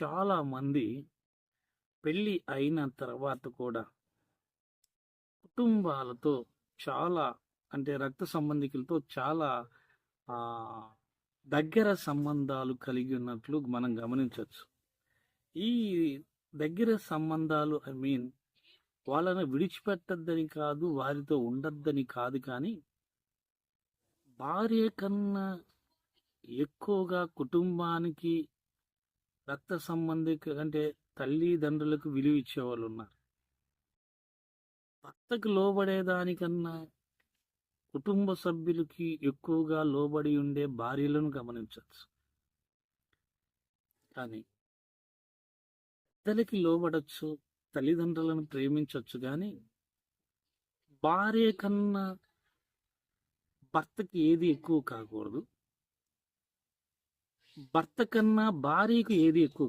చాలామంది పెళ్ళి అయిన తర్వాత కూడా కుటుంబాలతో చాలా అంటే రక్త సంబంధికులతో చాలా దగ్గర సంబంధాలు కలిగి ఉన్నట్లు మనం గమనించవచ్చు ఈ దగ్గర సంబంధాలు ఐ మీన్ వాళ్ళని విడిచిపెట్టద్దని కాదు వారితో ఉండద్దని కాదు కానీ భార్య కన్నా ఎక్కువగా కుటుంబానికి రక్త సంబంధిక అంటే తల్లిదండ్రులకు విలువ ఇచ్చేవాళ్ళు ఉన్నారు. భర్తకు లోబడేదానికన్నా కుటుంబ సభ్యులకి ఎక్కువగా లోబడి ఉండే భార్యలను గమనించవచ్చు. కానీ పెద్దలకి లోబడచ్చు తల్లిదండ్రులను ప్రేమించవచ్చు కానీ భార్య కన్నా భర్తకి ఏది ఎక్కువ కాకూడదు. భర్త కన్నా భార్యకు ఏది ఎక్కువ